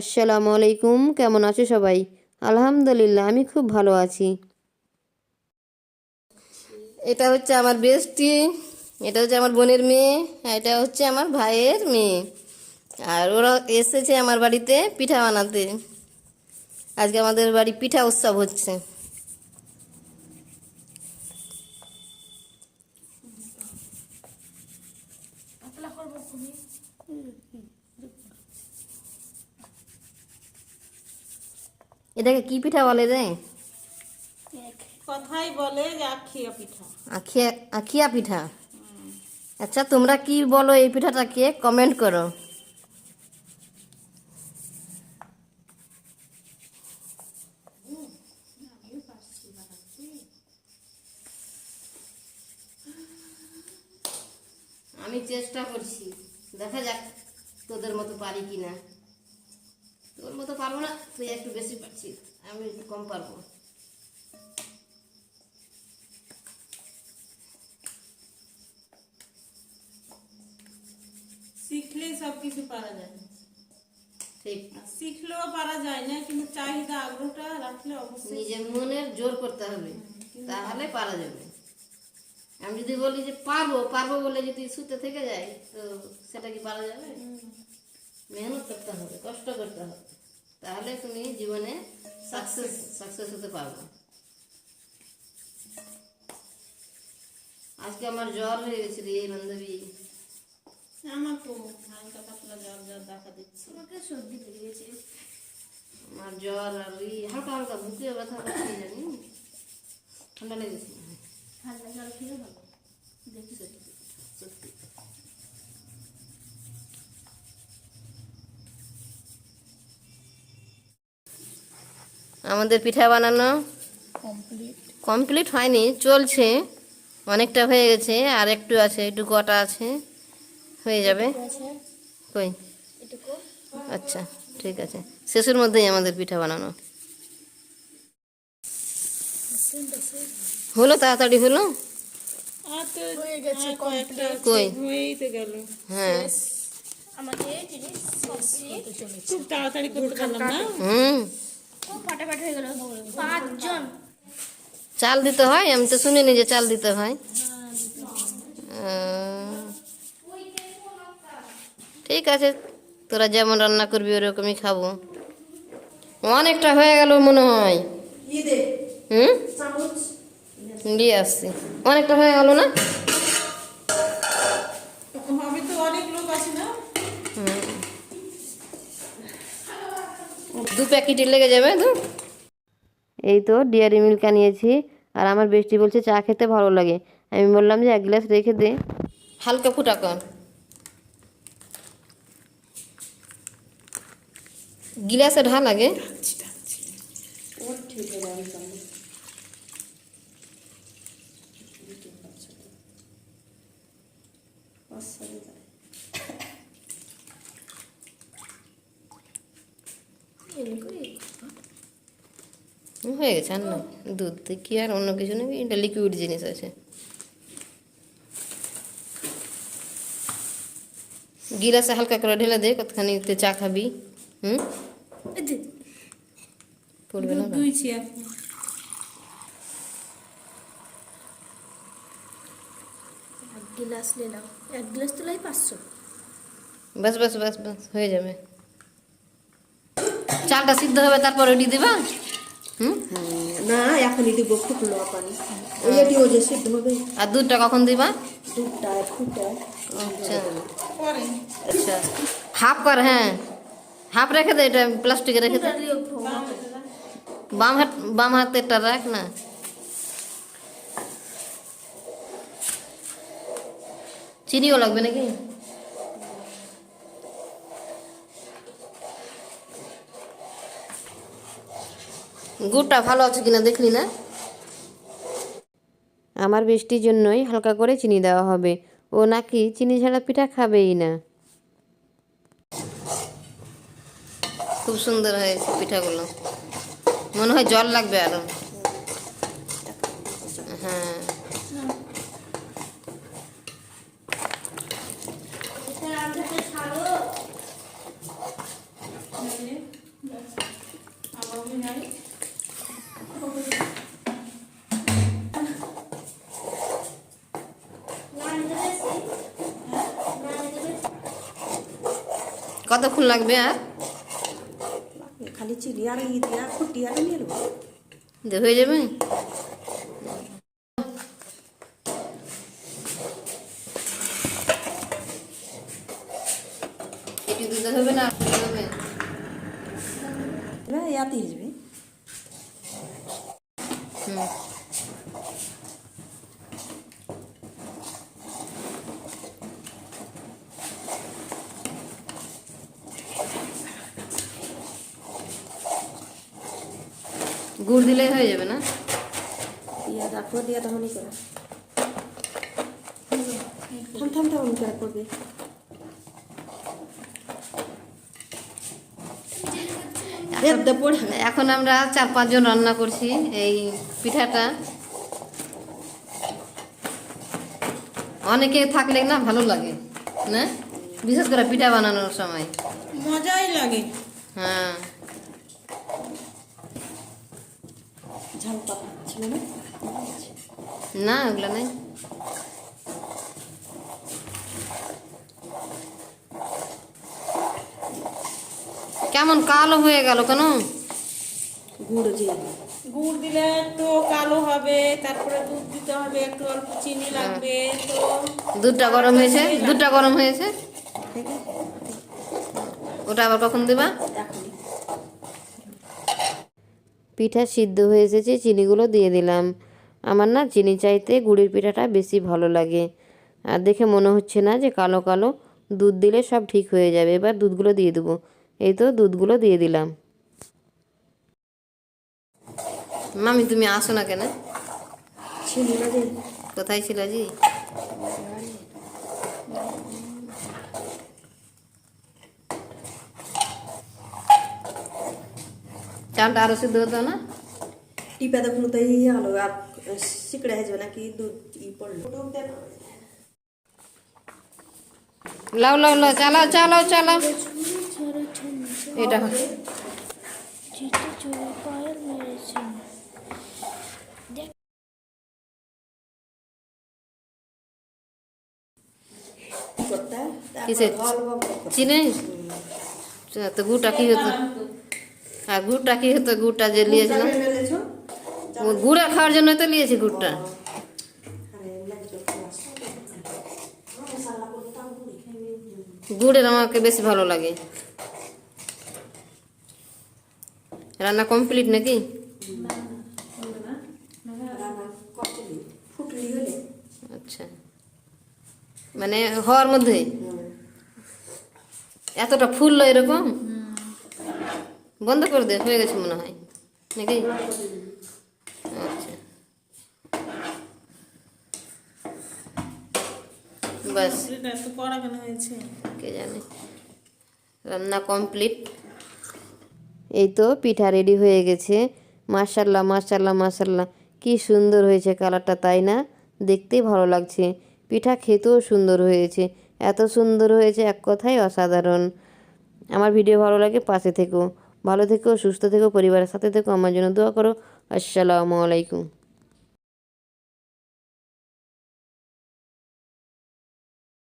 আসসালামু আলাইকুম, কেমন আছো সবাই? আলহামদুলিল্লাহ, আমি খুব ভালো আছি। এটা হচ্ছে আমার বেস্টি, এটা হচ্ছে আমার বোনের মেয়ে এটা হচ্ছে আমার ভাইয়ের মেয়ে। আর ওরা এসেছে আমার বাড়িতে পিঠা বানাতে। আজকে আমাদের বাড়ি পিঠা উৎসব হচ্ছে। এটাকে কি পিঠা বলে রে? কথাই বলে যে আখিয়া পিঠা। আখিয়া আখিয়া পিঠা? আচ্ছা তোমরা কি বলো এই পিঠাটাকে কমেন্ট করো। আমি চেষ্টা করছি। দেখা যাক তোদের মতো পারি কিনা। মতো পারব না তুই একটু বেশি পারছিস আমি একটু কম পারব। শিখলেই সব কিছু পারা যায়। ঠিক। শিখলেও পারা যায় না কিন্তু চাহিদা আগ্রহটা রাখলে অবশ্যই নিজের মনের জোর করতে হবে তাহলে পারা যাবে। আমি যদি বলি যে পারব পারব বলে যদি শুতে থেকে যায় তো সেটা কি পারা যাবে? মেহনত করতে হবে কষ্ট করতে হবে। তাহলে তুমি জীবনে সাকসেস সাকসেস হতে পারবে। আজকে আমার জ্বর হয়ে গেছে রে বান্ধবী। আমার তো হালকা পাতলা জ্বর জ্বর দেখা দিচ্ছে। আমার জ্বর আর ওই হালকা হালকা বুকে ব্যথা করছে জানি। ঠান্ডা লেগেছে। সত্যি। আমাদের পিঠা বানানো কমপ্লিট। হয়নি চলছে। অনেকটা হয়ে গেছে আর একটু আছে একটু কটা আছে হয়ে যাবে। কই? আচ্ছা ঠিক আছে। শেষের মধ্যেই আমাদের পিঠা বানানো। হলো তাড়াতাড়ি হলো? হয়ে কই? হ্যাঁ। আমাদের জিনিস খুব তাড়াতাড়ি করতে পারলাম না? হুম। খুব ফাটাফাটি হয়ে গেল। পাঁচজন। চাল দিতে হয়? আমি তো শুনিনি যে চাল দিতে হয়। ঠিক আছে। তোরা যেমন রান্না করবি ওরকমই খাব। অনেকটা হয়ে গেল মনে হয়। হুম? দিয়ে আসছি। অনেকটা হয়ে গেল না হবে তো অনেক লোক আছে না দু প্যাকেটই লেগে যাবে দু এই তো ডিয়ারি মিল্ক আনিয়েছি আর আমার বেস্টি বলছে চা খেতে ভালো লাগে। আমি বললাম যে এক গ্লাস রেখে দে। হালকা ফুটা কর। গিলাসে ঢা লাগে হয়ে গেছে আর না। দুধ কি আর অন্য কিছু নেই এটা লিকুইড জিনিস আছে। গিলাসে হালকা করে ঢেলে দে কতখানি তে চা খাবি হুম? পড়বে না গ্লাস নিলাম। এক গ্লাস তোলাই পাঁচশো। বাস বাস বাস বাস হয়ে যাবে। চালটা সিদ্ধ হবে তারপর ওটি দিবা? হুম? না এখনই দিব ফুটলো পানি ওই এটিও যে সিদ্ধ হবে। আর দুধটা কখন দিবা? দুধটা ফুটে। আচ্ছা। পরে আচ্ছা। হাফ কর হ্যাঁ। হাফ রেখে দে এটা প্লাস্টিকে রেখে দে। বাম হাত বাম হাতেরটা রাখ না। চিনিও লাগবে নাকি? গুড়টা ভালো আছে কিনা দেখলি না? আমার বৃষ্টির জন্যই হালকা করে চিনি দেওয়া হবে। ও নাকি চিনি ছাড়া পিঠা খাবেই না। খুব সুন্দর হয়েছে পিঠাগুলো। মনে হয় জল লাগবে আরও। হ্যাঁ। কতক্ষণ লাগবে আর খালি চিনি আর ই দিয়া ফুটি আর নিয়ে নেব। হয়ে যাবে? দিতে হবে না? হবে ইয়াতে যাবে। হুম। গুড় দিলেই হয়ে যাবে না? দিয়া রাখব দিয়া তখনই করে। থাম থাম থাম করে করবে। এখন আমরা চার পাঁচজন রান্না করছি এই পিঠাটা। অনেকে থাকলে না ভালো লাগে না? বিশেষ করে পিঠা বানানোর সময়। মজাই লাগে। হ্যাঁ। ঝাল পাতা ছিল না না ওগুলো নেই। কেমন কালো হয়ে গেল কেন? গুড় দিলে একটু কালো হবে তারপরে দুধ দিতে হবে একটু অল্প চিনি লাগবে তো দুধটা গরম হয়েছে? দুধটা গরম হয়েছে? ওটা আবার কখন দেবা? পিঠা সিদ্ধ হয়ে এসেছে চিনিগুলো দিয়ে দিলাম। আমার না চিনি চাইতে গুড়ের পিঠাটা বেশি ভালো লাগে। আর দেখে মনে হচ্ছে না যে কালো কালো দুধ দিলে সব ঠিক হয়ে যাবে। এবার দুধগুলো দিয়ে দেবো। এই তো দুধগুলো দিয়ে দিলাম। মামি তুমি আসো না কেন? কোথায় ছিল জি চালটা আরও সিদ্ধ হতো না টিপা দেখুন তো এই আলো আর সিকড়া হয়ে যাবে নাকি দুধ ই পড়ল লাও লাও লাও চালাও চালাও চালাও এটা হ- চিঠি চুরি পায়ের মেরেছে করতে আর গুড়টা কি হতো? গুড়টা যে নিয়েছিলাম গুড়া খাওয়ার জন্য তো নিয়েছি গুড়টা। গুড়ের আমাকে বেশি ভালো লাগে। রান্না কমপ্লিট নাকি? আচ্ছা। মানে হওয়ার মধ্যে? এতটা ফুললো এরকম? বন্ধ করে দে হয়ে গেছে মনে হয়। নাকি? আচ্ছা। বাস। কে জানে। রান্না কমপ্লিট। এই তো পিঠা রেডি হয়ে গেছে। মাশাল্লাহ মাশাল্লাহ মাশাল্লাহ কি সুন্দর হয়েছে কালারটা তাই না? দেখতেই ভালো লাগছে। পিঠা খেতেও সুন্দর হয়েছে। এত সুন্দর হয়েছে এক কথাই অসাধারণ। আমার ভিডিও ভালো লাগে পাশে থেকো। ভালো থেকো সুস্থ থেকো পরিবারের সাথে থেকো আমার জন্য দোয়া করো আসসালামু আলাইকুম